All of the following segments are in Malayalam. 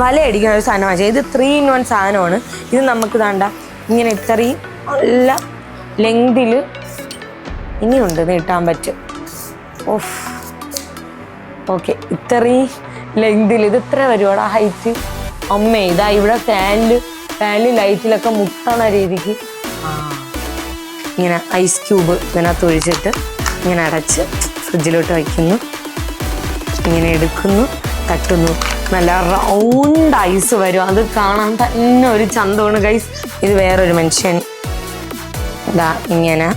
വല അടിക്കുന്ന ഒരു സാധനം വാങ്ങിച്ചത് ഇത് ത്രീ ഇൻ വൺ സാധനമാണ്. ഇത് നമുക്ക് താണ്ട ഇങ്ങനെ ഇത്രയും നല്ല ലെങ്തിൽ ഇനിയുണ്ട് നീട്ടാൻ പറ്റും. ഓഫ് ഓക്കെ ഇത്രയും ലെങ്തിൽ ഇത് ഇത്ര വരുവാടാ ഹൈറ്റ് അമ്മേ ഇതാ ഇവിടെ ഫാനിൽ ഫാനിൽ ലൈറ്റിലൊക്കെ മുട്ടണ രീതിക്ക്. ഇങ്ങനെ ഐസ് ക്യൂബ് ഇതിനകത്ത് ഒഴിച്ചിട്ട് ഇങ്ങനെ അടച്ച് ഫ്രിഡ്ജിലോട്ട് വയ്ക്കുന്നു. ഇങ്ങനെ എടുക്കുന്നു തട്ടുന്നു. നല്ല റൗണ്ട് ഐസ് വരും. അത് കാണാൻ തന്നെ ഒരു ചന്തമാണ് ഗൈസ് ഇത് വേറൊരു മനുഷ്യൻ. ഇതാ ഇങ്ങനെ.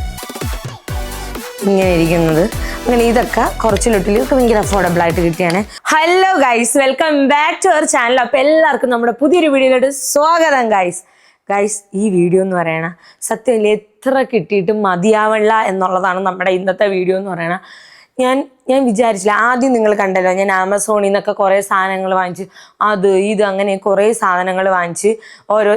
ഇങ്ങനെ ഇരിക്കുന്നത്. അങ്ങനെ ഇതൊക്കെ കുറച്ച് ലിട്ടിൽ ഒക്കെ ഭയങ്കര അഫോർഡബിൾ ആയിട്ട് കിട്ടിയാണ്. Hello guys welcome back to our channel അപ്പൊ എല്ലാവർക്കും നമ്മുടെ പുതിയൊരു വീഡിയോയിലോട്ട് സ്വാഗതം ഗൈസ് ഗൈസ് ഈ വീഡിയോ എന്ന് പറയണ സത്യത്തിൽ എത്ര കിട്ടിയിട്ടും മതിയാവണ്ട എന്നുള്ളതാണ് നമ്മുടെ ഇന്നത്തെ വീഡിയോ എന്ന് പറയണ ഞാൻ ഞാൻ വിചാരിച്ചില്ല. ആദ്യം നിങ്ങൾ കണ്ടല്ലോ ഞാൻ ആമസോണിൽ നിന്നൊക്കെ കുറേ സാധനങ്ങൾ വാങ്ങിച്ച് അത് ഇത് അങ്ങനെ കുറേ സാധനങ്ങൾ വാങ്ങിച്ച് ഓരോ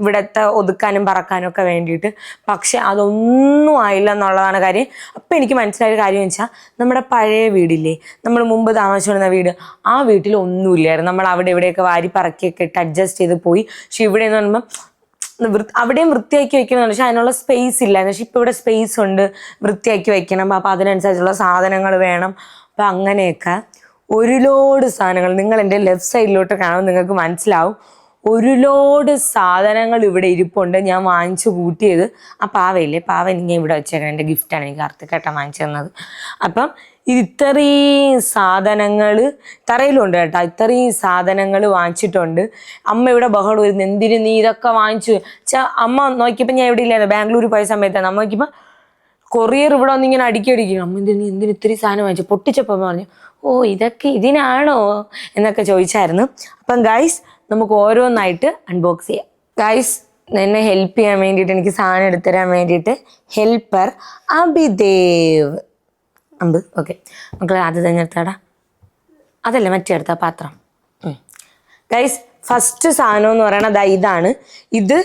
ഇവിടത്തെ ഒതുക്കാനും പറക്കാനും ഒക്കെ വേണ്ടിയിട്ട്. പക്ഷെ അതൊന്നും ആയില്ല എന്നുള്ളതാണ് കാര്യം. അപ്പം എനിക്ക് മനസ്സിലായ കാര്യം വെച്ചാൽ നമ്മുടെ പഴയ വീടില്ലേ നമ്മൾ മുമ്പ് താമസിച്ചിരുന്ന വീട് ആ വീട്ടിൽ ഒന്നുമില്ലായിരുന്നു. നമ്മൾ അവിടെ ഇവിടെയൊക്കെ വാരി പറക്കിയൊക്കെ ഇട്ട് അഡ്ജസ്റ്റ് ചെയ്ത് പോയി. പക്ഷെ ഇവിടെ എന്ന് പറയുമ്പോൾ അവിടെയും വൃത്തിയാക്കി വെക്കണം പക്ഷെ അതിനുള്ള സ്പേസ് ഇല്ല. എന്ന് വെച്ചാൽ ഇപ്പൊ ഇവിടെ സ്പേസ് ഉണ്ട്. വൃത്തിയാക്കി വെക്കണം. അപ്പൊ അതിനനുസരിച്ചുള്ള സാധനങ്ങൾ വേണം. അപ്പൊ അങ്ങനെയൊക്കെ ഒരു ലോഡ് സാധനങ്ങൾ നിങ്ങൾ എന്റെ ലെഫ്റ്റ് സൈഡിലോട്ട് കാണുമ്പോൾ നിങ്ങൾക്ക് മനസ്സിലാവും. ഒരു ലോഡ് സാധനങ്ങൾ ഇവിടെ ഇരിപ്പുണ്ട്. ഞാൻ വാങ്ങിച്ചു കൂട്ടിയത് ആ പാവയില്ലേ? പാവ എനിക്ക് ഇവിടെ വെച്ചേക്കണം. എന്റെ ഗിഫ്റ്റാണ് എനിക്ക് കാർത്തികേട്ടൻ വാങ്ങിച്ചു തന്നത്. അപ്പം ഇത് ഇത്രയും സാധനങ്ങൾ തറയിലുണ്ട് കേട്ടോ. ഇത്രയും സാധനങ്ങൾ വാങ്ങിച്ചിട്ടുണ്ട്. അമ്മ ഇവിടെ ബഹളം വരുന്നു എന്തിനു നീ ഇതൊക്കെ വാങ്ങിച്ചു? ചാ അമ്മ നോക്കിയപ്പോൾ ഞാൻ ഇവിടെ ഇല്ലായിരുന്നു? ബാംഗ്ലൂർ പോയ സമയത്താണ്. അമ്മ നോക്കിയപ്പോൾ കൊറിയർ ഇവിടെ വന്ന് ഇങ്ങനെ അടിക്കി അടിക്കണം അമ്മ എന്തിനു എന്തിനു ഇത്രയും സാധനം വാങ്ങിച്ചു? പൊട്ടിച്ചപ്പോൾ പറഞ്ഞു ഓ ഇതൊക്കെ ഇതിനാണോ? എന്നൊക്കെ ചോദിച്ചായിരുന്നു. അപ്പം ഗൈസ് നമുക്ക് ഓരോന്നായിട്ട് അൺബോക്സ് ചെയ്യാം. ഗൈസ് എന്നെ ഹെൽപ്പ് ചെയ്യാൻ വേണ്ടിയിട്ട് എനിക്ക് സാധനം എടുത്തരാൻ വേണ്ടിയിട്ട് ഹെൽപ്പർ അഭിദേവ്. അമ്പ്. ഓക്കെ. മക്കളെ ആദ്യം തിരഞ്ഞെടുത്താടാ അതല്ല മറ്റേ എടുത്ത പാത്രം? ഗൈസ് ഫസ്റ്റ് സാധനം എന്ന് പറയണത് ഇതാണ്. ഇത്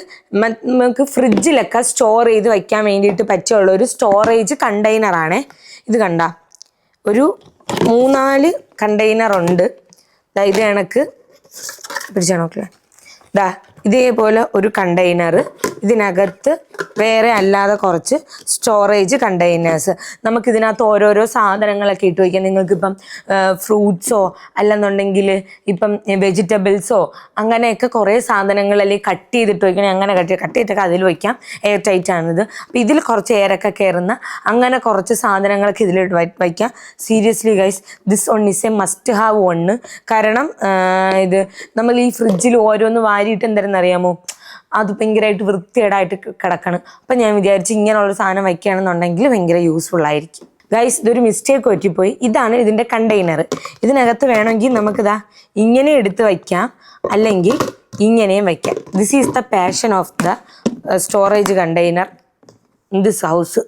നമുക്ക് ഫ്രിഡ്ജിലൊക്കെ സ്റ്റോർ ചെയ്ത് വയ്ക്കാൻ വേണ്ടിയിട്ട് പറ്റിയുള്ള ഒരു സ്റ്റോറേജ് കണ്ടെയ്നറാണ് ഇത് കണ്ട? ഒരു മൂന്നാൽ കണ്ടെയ്നർ ഉണ്ട്. ഇത് കണക്ക് പിടിച്ചാണോ ഇതാ ഇതേപോലെ ഒരു കണ്ടെയ്നർ ഇതിനകത്ത് വേറെ അല്ലാതെ കുറച്ച് സ്റ്റോറേജ് കണ്ടെയ്നേഴ്സ് നമുക്ക് ഇതിനകത്ത് ഓരോരോ സാധനങ്ങളൊക്കെ ഇട്ട് വയ്ക്കാം. നിങ്ങൾക്കിപ്പം ഫ്രൂട്ട്സോ അല്ലെന്നുണ്ടെങ്കിൽ ഇപ്പം വെജിറ്റബിൾസോ അങ്ങനെയൊക്കെ കുറേ സാധനങ്ങൾ അല്ലെങ്കിൽ കട്ട് ചെയ്തിട്ട് വയ്ക്കണേ. അങ്ങനെ കട്ട് കട്ട് ചെയ്തിട്ടൊക്കെ അതിൽ വയ്ക്കാം. എയർ ടൈറ്റ് ആണിത്. അപ്പം ഇതിൽ കുറച്ച് എയറൊക്കെ കയറുന്ന അങ്ങനെ കുറച്ച് സാധനങ്ങളൊക്കെ ഇതിൽ വയ്ക്കാം. Seriously guys this one is a must have one കാരണം ഇത് നമ്മൾ ഈ ഫ്രിഡ്ജിൽ ഓരോന്ന് വാരിയിട്ട് എന്തായിരുന്നറിയാമോ അത് ഭയങ്കരമായിട്ട് വൃത്തികേടായിട്ട് കിടക്കണം. അപ്പം ഞാൻ വിചാരിച്ചു ഇങ്ങനെയുള്ള സാധനം വയ്ക്കുകയാണെന്നുണ്ടെങ്കിൽ ഭയങ്കര യൂസ്ഫുൾ ആയിരിക്കും. ഗൈസ് ഇതൊരു മിസ്റ്റേക്ക് പറ്റിപ്പോയി. ഇതാണ് ഇതിന്റെ കണ്ടെയ്നർ ഇതിനകത്ത് വേണമെങ്കിൽ നമുക്കിതാ ഇങ്ങനെ എടുത്ത് വയ്ക്കാം. അല്ലെങ്കിൽ ഇങ്ങനെയും വയ്ക്കാം. This is the passion of the storage container in this house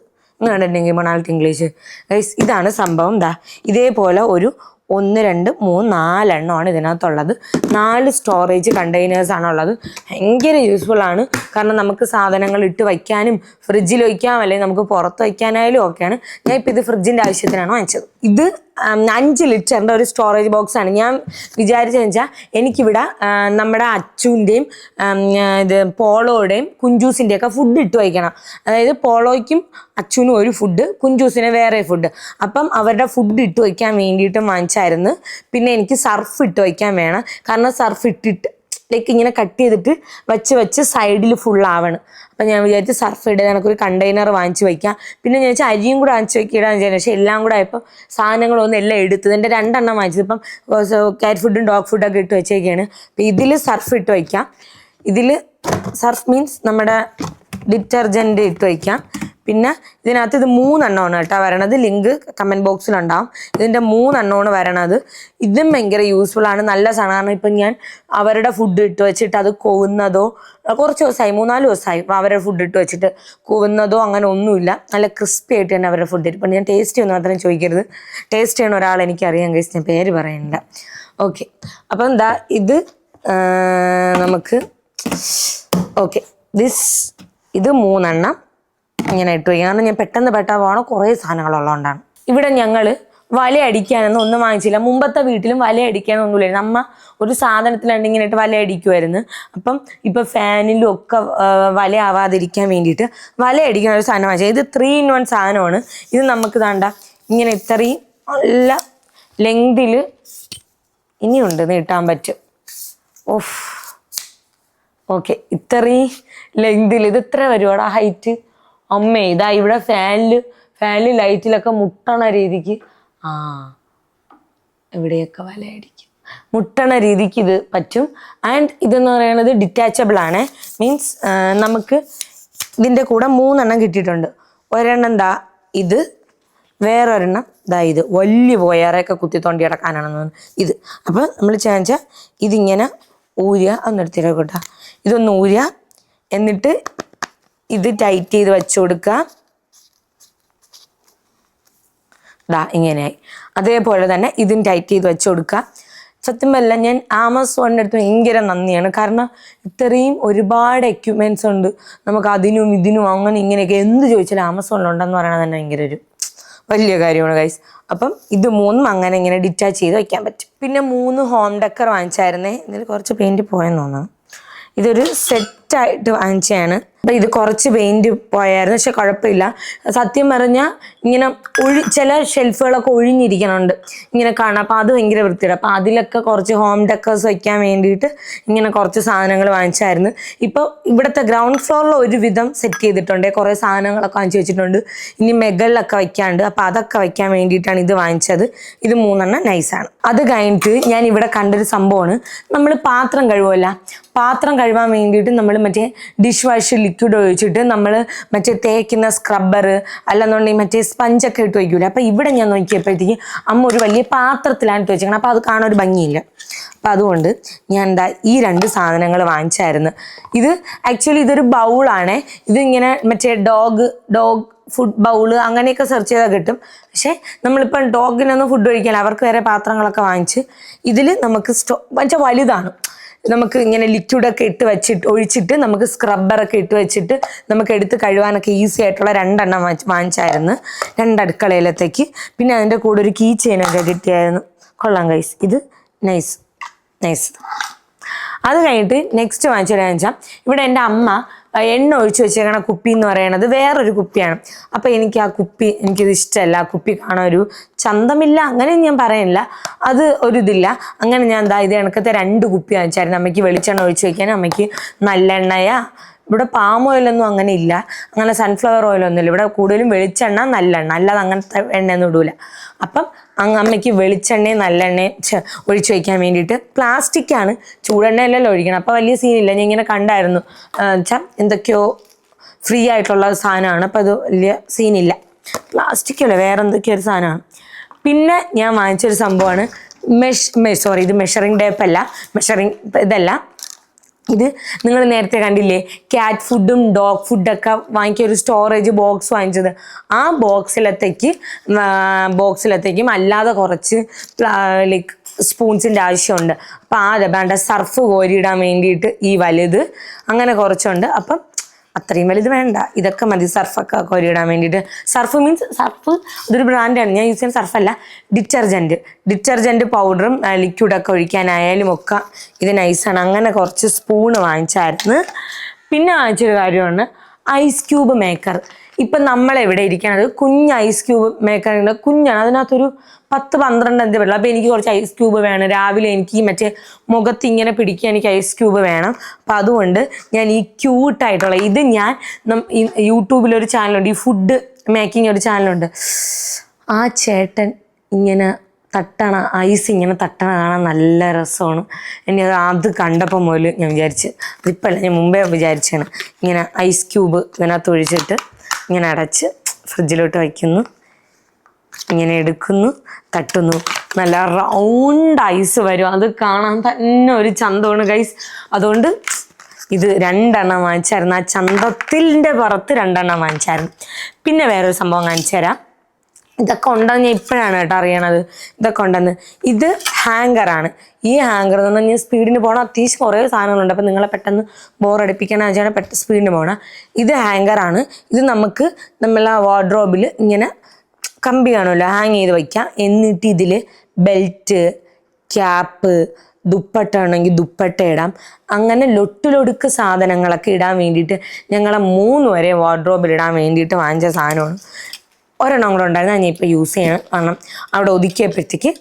കണ്ടിട്ടുണ്ടെങ്കിൽ മണാലിറ്റ് ഇംഗ്ലീഷ് ഗൈസ് ഇതാണ് സംഭവം. ദാ ഇതേപോലെ ഒരു ഒന്ന് രണ്ട് മൂന്ന് നാലെണ്ണമാണ് ഇതിനകത്തുള്ളത്. നാല് സ്റ്റോറേജ് കണ്ടെയ്നേഴ്സ് ഉള്ളത് ഭയങ്കര യൂസ്ഫുൾ ആണ്. കാരണം നമുക്ക് സാധനങ്ങൾ ഇട്ട് വയ്ക്കാനും ഫ്രിഡ്ജിൽ വയ്ക്കാം അല്ലെങ്കിൽ നമുക്ക് പുറത്ത് വയ്ക്കാനായാലും ഒക്കെയാണ് ഞാൻ ഇപ്പം ഇത് ഫ്രിഡ്ജിന്റെ ആവശ്യത്തിനാണ് വാങ്ങിച്ചത്. ഇത് അഞ്ച് ലിറ്ററിന്റെ ഒരു സ്റ്റോറേജ് ബോക്സ് ആണ്. ഞാൻ വിചാരിച്ചതെന്ന് വെച്ചാൽ എനിക്കിവിടെ നമ്മുടെ അച്ചുവിന്റെയും ഇത് പോളോയുടെയും കുഞ്ചൂസിന്റെയും ഒക്കെ ഫുഡ് ഇട്ട് വയ്ക്കണം. അതായത് പോളോയ്ക്കും അച്ചുവിനും ഒരു ഫുഡ് കുഞ്ചൂസിന് വേറെ ഫുഡ് അപ്പം അവരുടെ ഫുഡ് ഇട്ട് വയ്ക്കാൻ വേണ്ടിയിട്ട് വാങ്ങിച്ചായിരുന്നു. പിന്നെ എനിക്ക് സർഫ് ഇട്ട് വയ്ക്കാൻ വേണം. കാരണം സർഫ് ഇട്ടിട്ട് ലൈക്ക് ഇങ്ങനെ കട്ട് ചെയ്തിട്ട് വെച്ച് വെച്ച് സൈഡിൽ ഫുൾ ആവണം. അപ്പം ഞാൻ വിചാരിച്ച് സർഫ് ഇടുക എനിക്കൊരു കണ്ടെയ്നർ വാങ്ങിച്ച് വയ്ക്കാം പിന്നെ ഞാൻ വെച്ചാൽ അരിയും കൂടെ വാങ്ങിച്ച് വയ്ക്കിടാന്ന് വിചാരിച്ചു. പക്ഷേ എല്ലാം കൂടെ ആയപ്പോൾ സാധനങ്ങളൊന്നും എല്ലാം എടുത്തത് എന്റെ രണ്ടെണ്ണം വാങ്ങിച്ചത്. ഇപ്പം കാറ്റ് ഫുഡും ഡോഗ് ഫുഡൊക്കെ ഇട്ട് വെച്ചേക്കാണ്. അപ്പം ഇതിൽ സർഫ് ഇട്ട് വയ്ക്കാം ഇതിൽ സർഫ് മീൻസ് നമ്മുടെ ഡിറ്റർജന്റ് ഇട്ട് വയ്ക്കാം പിന്നെ ഇതിനകത്ത് ഇത് മൂന്നെണ്ണമാണ് കേട്ടോ വരണത്. ലിങ്ക് കമന്റ് ബോക്സിലുണ്ടാവും ഇതിന്റെ മൂന്നെണ്ണമാണ് വരണത്. ഇതും ഭയങ്കര യൂസ്ഫുൾ ആണ്. നല്ല സാധനമാണ് ഇപ്പം ഞാൻ അവരുടെ ഫുഡ് ഇട്ട് വെച്ചിട്ട് അത് കൊവുന്നതോ കുറച്ച് ദിവസമായി മൂന്നാൽ ദിവസമായി അവരുടെ ഫുഡ് ഇട്ട് വെച്ചിട്ട് കൊവുന്നതോ അങ്ങനെ ഒന്നുമില്ല. നല്ല ക്രിസ്പി ആയിട്ട് തന്നെ അവരുടെ ഫുഡ് ഇപ്പം ഞാൻ ടേസ്റ്റ് ചെയ്യുന്ന മാത്രം ചോദിക്കരുത്. ടേസ്റ്റ് ചെയ്യണ ഒരാൾ എനിക്കറിയാം കഴിച്ച് ഞാൻ പേര് പറയണ്ട ഓക്കെ അപ്പം എന്താ ഇത് നമുക്ക് ഓക്കെ ദിസ് ഇത് മൂന്നെണ്ണം. ഇങ്ങനെ ഇട്ട്. വയ്ക്കും കാരണം ഞാൻ പെട്ടെന്ന് പെട്ടാ പോകണം കുറേ സാധനങ്ങളുള്ളതുകൊണ്ടാണ്. ഇവിടെ ഞങ്ങൾ വല അടിക്കാനൊന്നും ഒന്നും വാങ്ങിച്ചില്ല. മുമ്പത്തെ വീട്ടിലും വല അടിക്കാനൊന്നുമില്ലായിരുന്നു അമ്മ ഒരു സാധനത്തിലാണ് ഇങ്ങനെ ഇട്ട് വല അടിക്കുമായിരുന്നു അപ്പം ഇപ്പം ഫാനിലും ഒക്കെ ആ, വല ആവാതിരിക്കാൻ വേണ്ടിയിട്ട് വല അടിക്കുന്ന ഒരു സാധനം വാങ്ങിച്ചത് ഇത് ത്രീ ഇൻ വൺ സാധനമാണ്. ഇത് നമുക്ക് താണ്ട ഇങ്ങനെ ഇത്രയും നല്ല ലെങ്തിൽ ഇനിയുണ്ട് നീട്ടാൻ പറ്റും. ഓഫ് ഓക്കെ. ഇത്രയും ലെങ്തിൽ ഇത് ഇത്ര വരുവാടാ? ഹൈറ്റ് അമ്മേ ഇതാ ഇവിടെ ഫാനിൽ ഫാനിൽ ലൈറ്റിലൊക്കെ മുട്ടണ രീതിക്ക്. ആ ഇവിടെയൊക്കെ വലയടിക്കും. മുട്ടണ രീതിക്ക് ഇത് പറ്റും. ആൻഡ് ഇതെന്ന് പറയുന്നത് ഡിറ്റാച്ചബിൾ ആണ്. മീൻസ് നമുക്ക് ഇതിന്റെ കൂടെ മൂന്നെണ്ണം കിട്ടിയിട്ടുണ്ട്. ഒരെണ്ണം ദാ ഇത് വേറൊരെണ്ണം ഇതാ ഇത്. വലിയ പോയാറൊക്കെ കുത്തി തോണ്ടി കിടക്കാനാണെന്ന് ഇത്. അപ്പം നമ്മൾ ചാഞ്ച ഇതിങ്ങനെ ഊരിയ ഊരുക കേട്ടോ ഇതൊന്ന് ഊരിയ എന്നിട്ട് ഇത് ടൈറ്റ് ചെയ്ത് വെച്ച് കൊടുക്കുക ദാ ഇങ്ങനെയായി. അതേപോലെ തന്നെ ഇതും ടൈറ്റ് ചെയ്ത് വെച്ച് കൊടുക്കുക സത്യം പറയില്ല ഞാൻ ആമസോണിന്റെ അടുത്ത് ഭയങ്കര നന്ദിയാണ്. കാരണം ഇത്രയും ഒരുപാട് എക്യുപ്മെന്റ്സ് ഉണ്ട്. നമുക്ക് അതിനും ഇതിനും അങ്ങനെ ഇങ്ങനെയൊക്കെ എന്ത് ചോദിച്ചാലും ആമസോണിലുണ്ടെന്ന് പറയണത് തന്നെ ഭയങ്കര ഒരു വലിയ കാര്യമാണ് ഗൈസ് അപ്പം ഇത് മൂന്നും അങ്ങനെ ഇങ്ങനെ ഡിറ്റാച്ച് ചെയ്ത് വയ്ക്കാൻ പറ്റും. പിന്നെ മൂന്ന് ഹോം ഡെക്കർ വാങ്ങിച്ചായിരുന്നേ. ഇതിൽ കുറച്ച് പെയിന്റ് പോയെന്ന് തോന്നുന്നു. ഇതൊരു സെറ്റായിട്ട് വാങ്ങിച്ചതാണ്. അപ്പം ഇത് കുറച്ച് പെയിന്റ് പോയായിരുന്നു പക്ഷെ കുഴപ്പമില്ല. സത്യം പറഞ്ഞാൽ ഇങ്ങനെ ഒഴി ചില ഷെൽഫുകളൊക്കെ ഒഴിഞ്ഞിരിക്കണുണ്ട്. ഇങ്ങനെ കാണാം. അപ്പം അത് ഭയങ്കര വൃത്തിയുടെ അപ്പം അതിലൊക്കെ കുറച്ച് ഹോം ഡെക്കേഴ്സ് വയ്ക്കാൻ വേണ്ടിയിട്ട് ഇങ്ങനെ കുറച്ച് സാധനങ്ങൾ വാങ്ങിച്ചായിരുന്നു. ഇപ്പോൾ ഇവിടുത്തെ ഗ്രൗണ്ട് ഫ്ലോറിൽ ഒരുവിധം സെറ്റ് ചെയ്തിട്ടുണ്ട്. കുറേ സാധനങ്ങളൊക്കെ വാങ്ങിച്ച് വെച്ചിട്ടുണ്ട്. ഇനി മെഗളിലൊക്കെ വയ്ക്കാണ്ട് അപ്പം അതൊക്കെ വയ്ക്കാൻ വേണ്ടിയിട്ടാണ് ഇത് വാങ്ങിച്ചത്. ഇത് മൂന്നെണ്ണം നൈസാണ് അത് കഴിഞ്ഞിട്ട് ഞാൻ ഇവിടെ കണ്ടൊരു സംഭവമാണ്. നമ്മൾ പാത്രം കഴുകുമല്ല പാത്രം കഴുകാൻ വേണ്ടിയിട്ട് നമ്മൾ മറ്റേ ഡിഷ് വാഷ് ലിക്വിഡ് ഒഴിച്ചിട്ട് നമ്മൾ മറ്റേ തേക്കുന്ന സ്ക്രബ്ബർ അല്ലെന്നുണ്ടെങ്കിൽ മറ്റേ സ്പഞ്ചൊക്കെ ഇട്ട് വയ്ക്കൂല? അപ്പം ഇവിടെ ഞാൻ നോക്കിയപ്പോഴത്തേക്ക് അമ്മ ഒരു വലിയ പാത്രത്തിലാണ് ഇട്ട് വെച്ചേക്കണം. അപ്പോൾ അത് കാണാൻ ഒരു ഭംഗിയില്ല. അപ്പം അതുകൊണ്ട് ഞാൻ എന്താ ഈ രണ്ട് സാധനങ്ങൾ വാങ്ങിച്ചായിരുന്നു. ഇത് ആക്ച്വലി ഇതൊരു ബൗളാണ് ഇതിങ്ങനെ മറ്റേ ഡോഗ് ഡോഗ് ഫുഡ് ബൗൾ അങ്ങനെയൊക്കെ സെർച്ച് ചെയ്താൽ കിട്ടും. പക്ഷേ നമ്മളിപ്പം ഡോഗിനൊന്നും ഫുഡ് കഴിക്കാൻ അവർക്ക് വേറെ പാത്രങ്ങളൊക്കെ വാങ്ങിച്ച് ഇതിൽ നമുക്ക് സ്റ്റോ വെച്ചാൽ വലുതാണ്. നമുക്ക് ഇങ്ങനെ ലിക്വിഡൊക്കെ ഇട്ട് വെച്ചിട്ട് ഒഴിച്ചിട്ട് നമുക്ക് സ്ക്രബ്ബറൊക്കെ ഇട്ട് വെച്ചിട്ട് നമുക്ക് എടുത്ത് കഴുകാനൊക്കെ ഈസി ആയിട്ടുള്ള രണ്ടെണ്ണം വാങ്ങിച്ച് വാങ്ങിച്ചായിരുന്നു. രണ്ട് അടുക്കളയിലത്തേക്ക് പിന്നെ അതിന്റെ കൂടെ ഒരു കീ ചെയിനൊക്കെ കിട്ടിയായിരുന്നു. കൊള്ളാം കൈസ് ഇത് നൈസ് നൈസ് അത് കഴിഞ്ഞിട്ട് നെക്സ്റ്റ് വാങ്ങിച്ചു വെച്ചാൽ ഇവിടെ എന്റെ അമ്മ എണ്ണ ഒഴിച്ചു വെച്ചേക്കണ കുപ്പി എന്ന് പറയണത് വേറൊരു കുപ്പിയാണ്. അപ്പോൾ എനിക്ക് ആ കുപ്പി എനിക്കിത് ഇഷ്ടമല്ല ആ കുപ്പി കാണാൻ ഒരു ചന്തമില്ല. അങ്ങനെ ഞാൻ പറയുന്നില്ല അത് ഒരു ഇതില്ല. അങ്ങനെ ഞാൻ എന്താ ഇത് കണക്കത്തെ രണ്ട് കുപ്പി വാങ്ങിച്ചായിരുന്നു. അമ്മയ്ക്ക് വെളിച്ചെണ്ണ ഒഴിച്ചു വെക്കാൻ അമ്മയ്ക്ക് നല്ലെണ്ണയാ ഇവിടെ പാം ഓയിലൊന്നും അങ്ങനെ ഇല്ല. അങ്ങനെ സൺഫ്ലവർ ഓയിലൊന്നും ഇല്ല. ഇവിടെ കൂടുതലും വെളിച്ചെണ്ണ നല്ലെണ്ണ. അല്ലാതെ അങ്ങനത്തെ എണ്ണയൊന്നും ഇടൂല. അപ്പം അമ്മയ്ക്ക് വെളിച്ചെണ്ണയും നല്ലെണ്ണയും ഒഴിച്ചു വയ്ക്കാൻ വേണ്ടിയിട്ട് പ്ലാസ്റ്റിക്കാണ് ചൂടെണ്ണയല്ലല്ലോ ഒഴിക്കണം അപ്പോൾ വലിയ സീനില്ല ഞാൻ ഇങ്ങനെ കണ്ടായിരുന്നു. വെച്ചാൽ എന്തൊക്കെയോ ഫ്രീ ആയിട്ടുള്ള സാധനമാണ്. അപ്പോൾ അത് വലിയ സീനില്ല പ്ലാസ്റ്റിക് അല്ല വേറെ എന്തൊക്കെയോ ഒരു സാധനമാണ്. പിന്നെ ഞാൻ വാങ്ങിച്ചൊരു സംഭവമാണ്. മെഷ് സോറി ഇത് മെഷറിംഗ് ടേപ്പ് അല്ല. മെഷറിംഗ് ഇതല്ല. ഇത് നിങ്ങൾ നേരത്തെ കണ്ടില്ലേ? ക്യാറ്റ് ഫുഡും ഡോഗ് ഫുഡൊക്കെ വാങ്ങിക്കിയ ഒരു സ്റ്റോറേജ് ബോക്സ് വാങ്ങിച്ചത്. ആ ബോക്സിലത്തേക്ക് ബോക്സിലത്തേക്കും അല്ലാതെ കുറച്ച് ലൈക്ക് സ്പൂൺസിന്റെ ആവശ്യമുണ്ട്. അപ്പോൾ ആ വേണ്ട സർഫ് കോരിയിടാൻ വേണ്ടിയിട്ട് ഈ വലുത് അങ്ങനെ കുറച്ചുണ്ട്. അപ്പം അത്രയും വലുത് വേണ്ട. ഇതൊക്കെ മതി. സർഫൊക്കെ കോരിയിടാൻ വേണ്ടിയിട്ട്. സർഫ് മീൻസ് സർഫ് ഇതൊരു ബ്രാൻഡാണ് ഞാൻ യൂസ് ചെയ്യുന്ന സർഫല്ല ഡിറ്റർജന്റ് ഡിറ്റർജന്റ് പൗഡറും ലിക്വിഡൊക്കെ ഒഴിക്കാനായാലും ഒക്കെ ഇത് നൈസാണ് അങ്ങനെ കുറച്ച് സ്പൂണ് വാങ്ങിച്ചായിരുന്നു. പിന്നെ വാങ്ങിച്ചൊരു കാര്യമാണ്. ഐസ് ക്യൂബ് മേക്കർ ഇപ്പം നമ്മളെവിടെ ഇരിക്കണത്? കുഞ്ഞ് ഐസ് ക്യൂബ് മേക്കറുണ്ട് കുഞ്ഞാണ്. അതിനകത്തൊരു പത്ത് പന്ത്രണ്ട് എന്ത് വെള്ളം അപ്പോൾ എനിക്ക് കുറച്ച് ഐസ് ക്യൂബ് വേണം. രാവിലെ എനിക്ക് മറ്റേ മുഖത്ത് ഇങ്ങനെ പിടിക്കാൻ എനിക്ക് ഐസ് ക്യൂബ് വേണം. അപ്പം അതുകൊണ്ട് ഞാൻ ഈ ക്യൂട്ടായിട്ടുള്ള ഇത് ഞാൻ യൂട്യൂബിലൊരു ചാനലുണ്ട് ഈ ഫുഡ് മേക്കിംഗ് ഒരു ചാനലുണ്ട് ആ ചേട്ടൻ ഇങ്ങനെ തട്ടണ ഐസ് ഇങ്ങനെ തട്ടണ കാണാൻ നല്ല രസമാണ്. അത് അത് കണ്ടപ്പോൾ മുതൽ ഞാൻ വിചാരിച്ച് ഇപ്പല്ല ഞാൻ മുമ്പേ വിചാരിച്ചാണ് ഇങ്ങനെ ഐസ് ക്യൂബ് ഇതിനകത്ത് ഒഴിച്ചിട്ട് ഇങ്ങനെ അടച്ച് ഫ്രിഡ്ജിലോട്ട് വയ്ക്കുന്നു. ഇങ്ങനെ എടുക്കുന്നു തട്ടുന്നു. നല്ല റൗണ്ട് ഐസ് വരും. അത് കാണാൻ തന്നെ ഒരു ചന്തമാണ് ഗൈസ് അതുകൊണ്ട് ഇത് രണ്ടെണ്ണം വാങ്ങിച്ചായിരുന്നു. ആ ചന്തത്തിന്റെ പുറത്ത് രണ്ടെണ്ണം വാങ്ങിച്ചായിരുന്നു. പിന്നെ വേറൊരു സംഭവം കാണിച്ചു തരാം. ഇതൊക്കെ ഉണ്ടെന്ന് ഞാൻ ഇപ്പോഴാണ് കേട്ടോ അറിയണത്. ഇതൊക്കെ ഉണ്ടെന്ന്. ഇത് ഹാങ്കറാണ് ഈ ഹാങ്കർ എന്ന് പറഞ്ഞാൽ സ്പീഡിന് പോകണം. അത്യാവശ്യം കുറേ സാധനങ്ങളുണ്ട്. അപ്പം നിങ്ങളെ പെട്ടെന്ന് ബോറടിപ്പിക്കണം വെച്ചാൽ പെട്ടെന്ന് സ്പീഡിന് പോകണം. ഇത് ഹാങ്കറാണ് ഇത് നമുക്ക് നമ്മളെ വാർഡ്രോബിൽ ഇങ്ങനെ കമ്പി കാണുമല്ലോ ഹാങ് ചെയ്ത് വയ്ക്കാം. എന്നിട്ട് ഇതിൽ ബെൽറ്റ് ക്യാപ്പ് ദുപ്പട്ട ആണെങ്കിൽ ദുപ്പട്ട ഇടാം. അങ്ങനെ ലൊട്ടിലൊടുക്ക് സാധനങ്ങളൊക്കെ ഇടാൻ വേണ്ടിയിട്ട് ഞങ്ങളെ മൂന്ന് വരെ വാർഡ്രോബിൽ ഇടാൻ വേണ്ടിയിട്ട് വാങ്ങിച്ച സാധനമാണ്. ഒരെണ്ണം കൂടെ ഉണ്ടായിരുന്നു ഞാൻ ഇപ്പോൾ യൂസ് ചെയ്യണം. കാരണം അവിടെ ഒതുക്കിയപ്പോഴത്തേക്ക്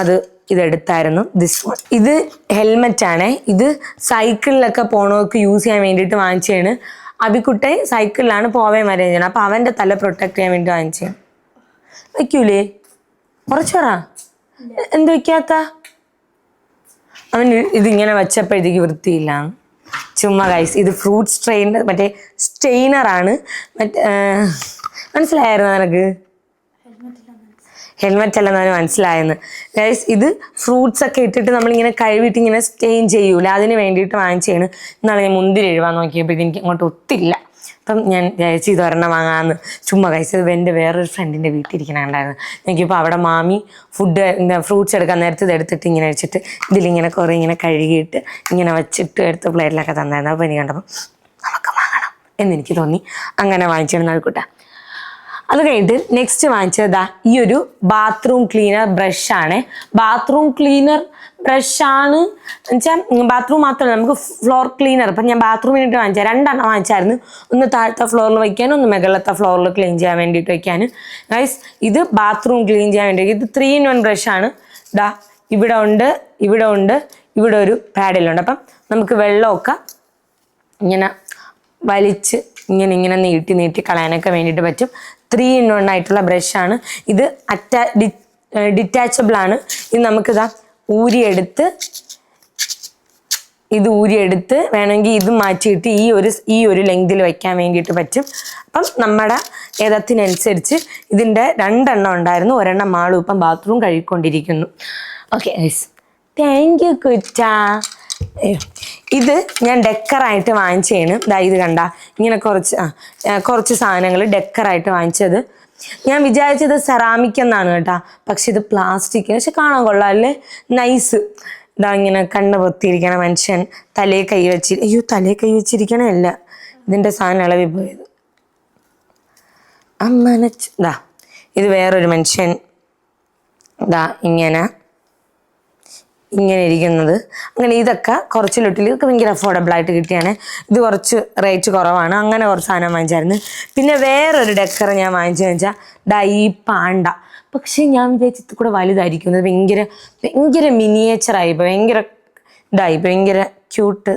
അത് ഇതെടുത്തായിരുന്നു ദിസ് വൺ ഇത് ഹെൽമെറ്റ് ആണ്. ഇത് സൈക്കിളിലൊക്കെ പോണവർക്ക് യൂസ് ചെയ്യാൻ വേണ്ടിയിട്ട് വാങ്ങിച്ചതാണ്. അബിക്കുട്ടെ സൈക്കിളിലാണ് പോവേം വരെ ചെയ്യണം അപ്പോൾ അവന്റെ തല പ്രൊട്ടക്ട് ചെയ്യാൻ വേണ്ടി വാങ്ങിച്ചതാണ്. വയ്ക്കൂലേ? കുറച്ച് പറ. എന്ത് വെക്കാത്ത അവൻ ഇതിങ്ങനെ വെച്ചപ്പോഴത്തേക്ക് വൃത്തിയില്ല. ചുമ്മാ ഗൈസ് ഇത് ഫ്രൂട്ട് സ്ട്രെയിനർ മറ്റേ സ്ട്രെയിനറാണ് മറ്റേ മനസ്സിലായിരുന്നു നിനക്ക്? ഹെൽമെറ്റ് അല്ലെന്നാണ് മനസ്സിലായെന്ന്. ഗൈസ് ഇത് ഫ്രൂട്ട്സ് ഒക്കെ ഇട്ടിട്ട് നമ്മളിങ്ങനെ കഴിവിട്ട് ഇങ്ങനെ സ്റ്റെയിൻ ചെയ്യൂല? അതിന് വേണ്ടിയിട്ട് വാങ്ങിച്ചാണ് എന്നാണ് ഞാൻ മുന്തിരി എഴുതാൻ നോക്കിയപ്പോൾ എനിക്ക് അങ്ങോട്ട് ഒത്തില്ല. അപ്പം ഞാൻ വിചാരിച്ചു ഇത് ഒരെണ്ണം വാങ്ങാമെന്ന് ചുമ്മാ കഴിച്ചത് എന്റെ വേറൊരു ഫ്രണ്ടിന്റെ വീട്ടിലിരിക്കണുണ്ടായിരുന്നു എനിക്കിപ്പോൾ അവിടെ മാമി ഫുഡ് ഫ്രൂട്ട്സ് എടുക്കാൻ നേരത്തെ ഇത് എടുത്തിട്ട് ഇങ്ങനെ വെച്ചിട്ട് ഇതിലിങ്ങനെ കുറേ ഇങ്ങനെ കഴുകിയിട്ട് ഇങ്ങനെ വെച്ചിട്ട് എടുത്ത് പ്ലേറ്റിലൊക്കെ തന്നായിരുന്നു. അപ്പോൾ എനിക്ക് കണ്ടപ്പോൾ നമുക്ക് വാങ്ങണം. എന്നെനിക്ക് തോന്നി. അങ്ങനെ വാങ്ങിച്ചിരുന്ന ആൾക്കൂട്ടാ അത് കഴിഞ്ഞിട്ട് നെക്സ്റ്റ് വാങ്ങിച്ചതാ ഈ ഒരു ബാത്റൂം ക്ലീനർ ബ്രഷാണ് ബാത്റൂം ക്ലീനർ ബ്രഷാണ് വെച്ചാൽ ബാത്റൂം മാത്രമല്ല നമുക്ക് ഫ്ലോർ ക്ലീനർ ഇപ്പം ഞാൻ ബാത്റൂമിനിട്ട് വാങ്ങിച്ച രണ്ടെണ്ണം വാങ്ങിച്ചായിരുന്നു. ഒന്ന് താഴത്തെ ഫ്ലോറിൽ വയ്ക്കാനും ഒന്ന് മുകളിലത്തെ ഫ്ലോറിൽ ക്ലീൻ ചെയ്യാൻ വേണ്ടിയിട്ട് വയ്ക്കാനും ഗൈസ് ഇത് ബാത്റൂം ക്ലീൻ ചെയ്യാൻ വേണ്ടി ഇത് ത്രീ ഇൻ വൺ ബ്രഷാണ് ദാ ഇവിടെ ഉണ്ട് ഇവിടെ ഉണ്ട് ഇവിടെ ഒരു പാഡിലുണ്ട് അപ്പം നമുക്ക് വെള്ളമൊക്കെ ഇങ്ങനെ വലിച്ച് ഇങ്ങനെ ഇങ്ങനെ നീട്ടി നീട്ടി കളയാനൊക്കെ വേണ്ടിയിട്ട് പറ്റും. ത്രീ ഇൻ വൺ ആയിട്ടുള്ള ബ്രഷാണ് ഇത് അറ്റാ ഡിറ്റാച്ചബിൾ ആണ്. ഇത് നമുക്കിതാ ഊരിയെടുത്ത് ഇത് ഊരിയെടുത്ത് വേണമെങ്കിൽ ഇത് മാറ്റിയിട്ട് ഈ ഒരു ഈ ഒരു ലെങ്തിൽ വയ്ക്കാൻ വേണ്ടിയിട്ട് പറ്റും. അപ്പം നമ്മുടെ ഏതത്തിനനുസരിച്ച് ഇതിന്റെ രണ്ടെണ്ണം ഉണ്ടായിരുന്നു. ഒരെണ്ണം മാളും ഇപ്പം ബാത്റൂം കഴുകിക്കൊണ്ടിരിക്കുന്നു. ഓക്കെ താങ്ക് യു കുറ്റാ. ഇത് ഞാൻ ഡെക്കറായിട്ട് വാങ്ങിച്ചതാണ് ദാ ഇത് കണ്ട. ഇങ്ങനെ കുറച്ച് കുറച്ച് സാധനങ്ങൾ ഡെക്കറായിട്ട് വാങ്ങിച്ചത്. ഞാൻ വിചാരിച്ചത് സെറാമിക് എന്നാണ് കേട്ടോ. പക്ഷെ ഇത് പ്ലാസ്റ്റിക്. പക്ഷെ കാണാൻ കൊള്ളാം അല്ലേ? നൈസ്. ഇതാ ഇങ്ങനെ കണ്ണ് പൊത്തിയിരിക്കണ മനുഷ്യൻ തലേ കൈ വെച്ചി അയ്യോ തലേ കൈ വെച്ചിരിക്കണല്ല ഇതിന്റെ സാധനം ഇളവി പോയത്. അമ്മനച്ച് ഇതാ ഇത് വേറൊരു മനുഷ്യൻ. ഇതാ ഇങ്ങനെ ഇങ്ങനെ ഇരിക്കുന്നത്. അങ്ങനെ ഇതൊക്കെ കുറച്ച് ലിട്ടിൽ ഇതൊക്കെ ഭയങ്കര അഫോർഡബിൾ ആയിട്ട് കിട്ടിയാണ്. ഇത് കുറച്ച് റേറ്റ് കുറവാണ്. അങ്ങനെ കുറച്ച് സാധനം വാങ്ങിച്ചായിരുന്നു. പിന്നെ വേറൊരു ഡെക്കർ ഞാൻ വാങ്ങിച്ചതെന്ന് വെച്ചാൽ ഡൈ പാണ്ട. പക്ഷേ ഞാൻ വിചാരിച്ചത് കൂടെ വലുതായിരിക്കും. ഇത് ഭയങ്കര ഭയങ്കര മിനിയേച്ചറായി ഭയങ്കര ഇതായി ഭയങ്കര ക്യൂട്ട്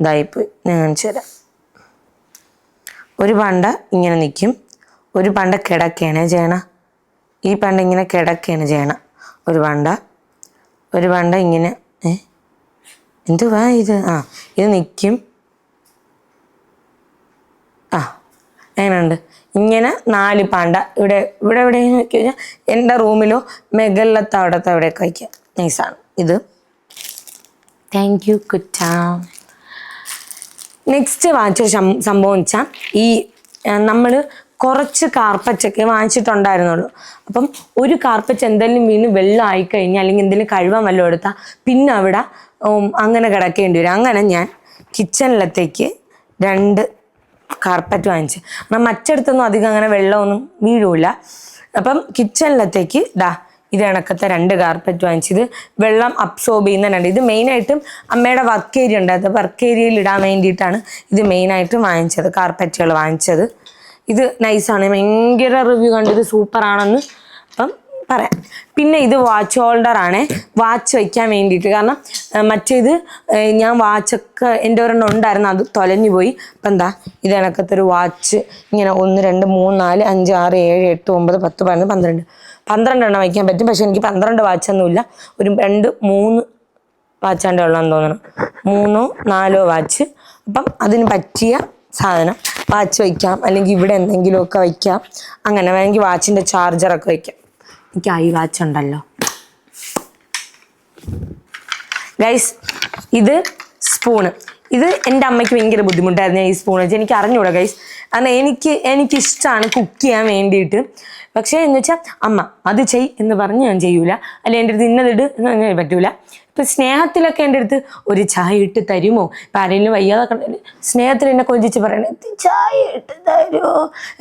ഇതായിപ്പോയി ഞാൻ കാണിച്ചു തരാം. ഒരു പണ്ട ഇങ്ങനെ നിൽക്കും. ഒരു പണ്ട കിടക്കുകയാണ് ചെയ്യണ ഈ പണ്ട ഇങ്ങനെ കിടക്കുകയാണ് ചെയ്യണം ഒരു പണ്ട ഒരു വണ്ട ഇങ്ങനെ ഏ? എന്തുവാ ഇത്? ആ ഇത് നിൽക്കും ആ എങ്ങനെയുണ്ട്? ഇങ്ങനെ നാല് പാണ്ട. ഇവിടെ ഇവിടെ എവിടെ വെച്ച് കഴിഞ്ഞാൽ എന്റെ റൂമിലോ മെഗലത്ത അവിടത്തെ അവിടെയൊക്കെ വയ്ക്കാം. നൈസാണ്. ഇത്. താങ്ക് യു കുറ്റാ. നെക്സ്റ്റ് വാങ്ങിച്ചൊരു സംഭവം വെച്ചാൽ ഈ നമ്മൾ കുറച്ച് കാർപ്പറ്റൊക്കെ വാങ്ങിച്ചിട്ടുണ്ടായിരുന്നുള്ളൂ. അപ്പം ഒരു കാർപ്പറ്റ് എന്തെങ്കിലും വീണ് വെള്ളം ആയിക്കഴിഞ്ഞാൽ അല്ലെങ്കിൽ എന്തെങ്കിലും കഴിവാൻ വല്ലതും എടുത്താൽ പിന്നെ അവിടെ അങ്ങനെ കിടക്കേണ്ടി വരും. അങ്ങനെ ഞാൻ കിച്ചണിലത്തേക്ക് രണ്ട് കാർപ്പറ്റ് വാങ്ങിച്ചു. കാരണം മറ്റടുത്തൊന്നും അധികം അങ്ങനെ വെള്ളമൊന്നും വീഴൂല. അപ്പം കിച്ചണിലത്തേക്ക് ഡാ ഇത് കണക്കത്തെ രണ്ട് കാർപ്പറ്റ് വാങ്ങിച്ചത് വെള്ളം അബ്സോർബ് ചെയ്യുന്ന രണ്ട്. ഇത് മെയിനായിട്ടും അമ്മയുടെ വർക്ക് ഏരിയ ഉണ്ടായത് വർക്ക് ഏരിയയിൽ ഇടാൻ വേണ്ടിയിട്ടാണ് ഇത് മെയിനായിട്ടും വാങ്ങിച്ചത് കാർപ്പറ്റുകൾ വാങ്ങിച്ചത്. ഇത് നൈസാണ് ഭയങ്കര റിവ്യൂ കണ്ടത് സൂപ്പറാണെന്ന് അപ്പം പറയാം. പിന്നെ ഇത് വാച്ച് ഹോൾഡർ ആണ്. വാച്ച് വയ്ക്കാൻ വേണ്ടിയിട്ട്. കാരണം മറ്റേത് ഞാൻ വാച്ചൊക്കെ എന്റെ ഒരെണ്ണം ഉണ്ടായിരുന്നു. അത് തൊലഞ്ഞു പോയി. അപ്പം എന്താ ഇത് ഒരു വാച്ച് ഇങ്ങനെ ഒന്ന് രണ്ട് മൂന്ന് നാല് അഞ്ച് ആറ് ഏഴ് എട്ട് ഒമ്പത് പത്ത് പതിനൊന്ന് പന്ത്രണ്ട്. പന്ത്രണ്ട് എണ്ണം വയ്ക്കാൻ പറ്റും. പക്ഷെ എനിക്ക് പന്ത്രണ്ട് വാച്ചൊന്നുമില്ല ഒരു രണ്ട് മൂന്ന് വാച്ചാണ്ട് ഉള്ളതെന്ന് തോന്നണം. മൂന്നോ നാലോ വാച്ച് അപ്പം അതിന് പറ്റിയ സാധനം. വാച്ച് വയ്ക്കാം. അല്ലെങ്കിൽ ഇവിടെ എന്തെങ്കിലുമൊക്കെ വയ്ക്കാം. അങ്ങനെ വേണമെങ്കിൽ വാച്ചിന്റെ ചാർജറൊക്കെ വയ്ക്കാം. എനിക്ക് ഐ വാച്ച് ഉണ്ടല്ലോ. ഗൈസ് ഇത് സ്പൂണ് ഇത് എന്റെ അമ്മയ്ക്ക് ഭയങ്കര ബുദ്ധിമുട്ടായിരുന്നു ഈ സ്പൂൺ വെച്ച്. എനിക്ക് അറിഞ്ഞൂടാ ഗൈസ് കാരണം എനിക്ക് എനിക്കിഷ്ടമാണ് കുക്ക് ചെയ്യാൻ വേണ്ടിയിട്ട്. പക്ഷേ എന്ന് വെച്ചാൽ അമ്മ അത് ചെയ് എന്ന് പറഞ്ഞ് ഞാൻ ചെയ്യൂല. അല്ലെ എന്റെ അടുത്ത് ഇന്നതിട് എന്ന് പറഞ്ഞാൽ പറ്റൂല. ഇപ്പൊ സ്നേഹത്തിലൊക്കെ എന്റെ അടുത്ത് ഒരു ചായ ഇട്ട് തരുമോ? ഇപ്പൊ ആരെങ്കിലും വയ്യാതെ സ്നേഹത്തിൽ എന്നെ കൊഞ്ചിച്ച് പറയണേ "ഇത് ചായ ഇട്ട് തരുമോ